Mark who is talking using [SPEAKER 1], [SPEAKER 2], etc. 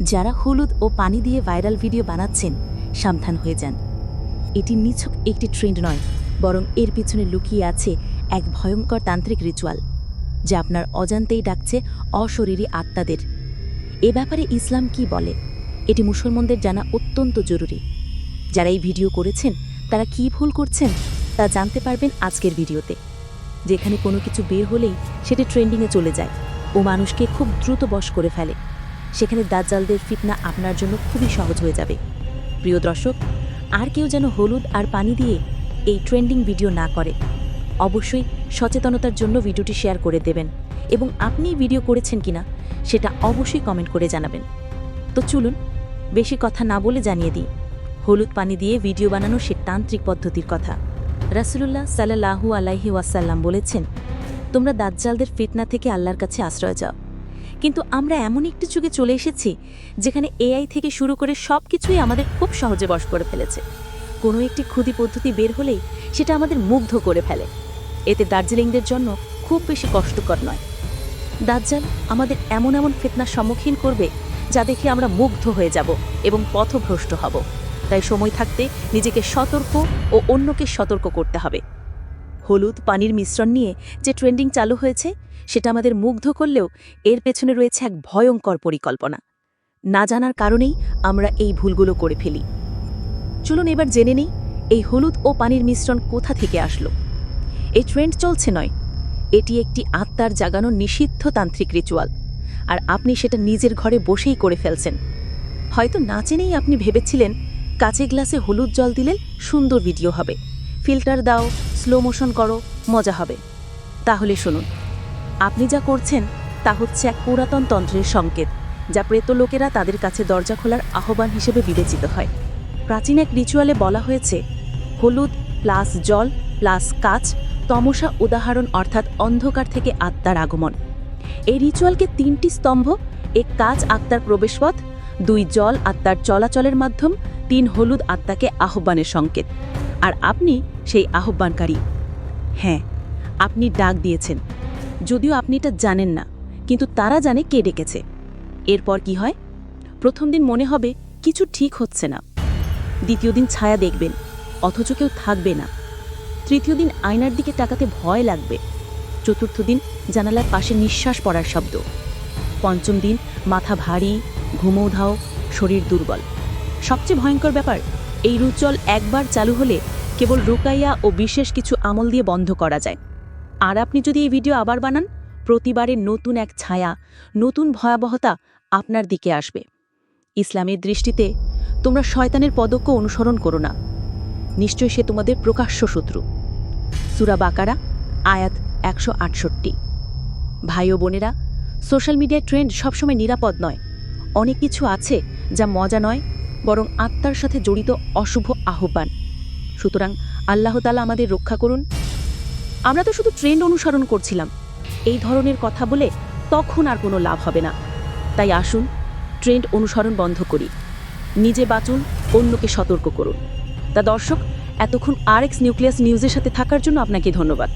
[SPEAKER 1] যারা হলুদ ও পানি দিয়ে ভাইরাল ভিডিও বানাচ্ছেন, সাবধান হয়ে যান। এটি নিছক একটি ট্রেন্ড নয়, বরং এর পিছনে লুকিয়ে আছে এক ভয়ঙ্কর তান্ত্রিক রিচুয়াল, যা আপনার অজান্তেই ডাকছে অশরীরী আত্মাদের। এ ব্যাপারে ইসলাম কি বলে? এটি মুসলমানদের জানা অত্যন্ত জরুরি। যারা এই ভিডিও করেছেন, তারা কি ভুল করছেন, তা জানতে পারবেন আজকের ভিডিওতে। যেখানে কোনো কিছু বের হলেই সেটি ট্রেন্ডিংয়ে চলে যায় ও মানুষকে খুব দ্রুত বশ করে ফেলে। সেখানে দাজ্জালদের ফিতনা আপনার জন্য খুবই সহজ হয়ে যাবে। প্রিয় দর্শক, আর কেউ যেন হলুদ আর পানি দিয়ে এই ট্রেন্ডিং ভিডিও না করে, অবশ্যই সচেতনতার জন্য ভিডিওটি শেয়ার করে দেবেন এবং আপনি ভিডিও করেছেন কিনা সেটা অবশ্যই কমেন্ট করে জানাবেন। তো চলুন, বেশি কথা না বলে জানিয়ে দিই, হলুদ পানি দিয়ে ভিডিও বানানো সে তান্ত্রিক পদ্ধতির কথা। রাসুলুল্লাহ সাল্লাহু আলাইহি ওয়াসাল্লাম বলেছেন, তোমরা দাজ্জালদের ফিতনা থেকে আল্লাহর কাছে আশ্রয় যাও। কিন্তু আমরা এমন একটি যুগে চলে এসেছি যেখানে এআই থেকে শুরু করে সব কিছুই আমাদের খুব সহজে বশ করে ফেলেছে। কোনো একটি ক্ষুদি পদ্ধতি বের হলেই সেটা আমাদের মুগ্ধ করে ফেলে। এতে দার্জিলিংদের জন্য খুব বেশি কষ্টকর নয়। দাজ্জাল আমাদের এমন এমন ফেতনার সম্মুখীন করবে যা দেখে আমরা মুগ্ধ হয়ে যাব এবং পথভ্রষ্ট হব। তাই সময় থাকতে নিজেকে সতর্ক ও অন্যকে সতর্ক করতে হবে। হলুদ পানির মিশ্রণ নিয়ে যে ট্রেন্ডিং চালু হয়েছে, সেটা আমাদের মুগ্ধ করলেও এর পেছনে রয়েছে এক ভয়ঙ্কর পরিকল্পনা। না জানার কারণেই আমরা এই ভুলগুলো করে ফেলি। চলুন এবার জেনে নেই, এই হলুদ ও পানির মিশ্রণ কোথা থেকে আসলো। এই ট্রেন্ড চলছে নয়, এটি একটি আত্মার জাগানো নিষিদ্ধ তান্ত্রিক রিচুয়াল, আর আপনি সেটা নিজের ঘরে বসেই করে ফেলছেন। হয়তো না চেনেই আপনি ভেবেছিলেন কাঁচে গ্লাসে হলুদ জল দিলে সুন্দর ভিডিও হবে। ফিল্টার দাও স্লো মোশন করো, মজা হবে। তাহলে শুনুন, আপনি যা করছেন তা হচ্ছে এক পুরাতন তন্ত্রের সংকেত, যা প্রেত লোকেরা তাদের কাছে দরজা খোলার আহ্বান হিসেবে বিবেচিত হয়। প্রাচীন এক রিচুয়ালে বলা হয়েছে, হলুদ প্লাস জল প্লাস কাচ তমসা উদাহরণ অর্থাৎ অন্ধকার থেকে আত্মার আগমন। এই রিচুয়ালকে তিনটি স্তম্ভ, এক কাচ আত্মার প্রবেশপথ, দুই জল আত্মার চলাচলের মাধ্যম, তিন হলুদ আত্মাকে আহ্বানের সংকেত। আর আপনি সেই আহ্বানকারী। হ্যাঁ আপনি ডাক দিয়েছেন। যদিও আপনি এটা জানেন না, কিন্তু তারা জানে কে ডেকেছে। এরপর কি হয়? প্রথম দিন মনে হবে কিছু ঠিক হচ্ছে না। দ্বিতীয় দিন ছায়া দেখবেন, অথচ কেউ থাকবে না। তৃতীয় দিন আয়নার দিকে তাকাতে ভয় লাগবে। চতুর্থ দিন জানালার পাশে নিঃশ্বাস পড়ার শব্দ। পঞ্চম দিন মাথা ভারী, ঘুমো ধাও, শরীর দুর্বল। সবচেয়ে ভয়ঙ্কর ব্যাপার, এই রুচল একবার চালু হলে কেবল রুকাইয়া ও বিশেষ কিছু আমল দিয়ে বন্ধ করা যায়। আর আপনি যদি এই ভিডিও আবার বানান প্রতিবারে নতুন এক ছায়া, নতুন ভয়াবহতা আপনার দিকে আসবে। ইসলামের দৃষ্টিতে তোমরা শয়তানের পদক্ষ অনুসরণ করো না। নিশ্চয় সে তোমাদের প্রকাশ্য শত্রু। সুরা বাকারা, আয়াত একশো আটষট্টি। ভাই ও বোনেরা, সোশ্যাল মিডিয়ার ট্রেন্ড সবসময় নিরাপদ নয়। অনেক কিছু আছে যা মজা নয়, বরং আত্মার সাথে জড়িত অশুভ আহ্বান। সুতরাং আল্লাহ তালা আমাদের রক্ষা করুন। আমরা তো শুধু ট্রেন্ড অনুসরণ করছিলাম। এই ধরনের কথা বলে তখন আর কোনো লাভ হবে না। তাই আসুন ট্রেন্ড অনুসরণ বন্ধ করি। নিজে বাঁচুন, অন্যকে সতর্ক করুন। তা দর্শক, এতক্ষণ আর এক্স নিউক্লিয়াস নিউজের সাথে থাকার জন্য আপনাকে ধন্যবাদ।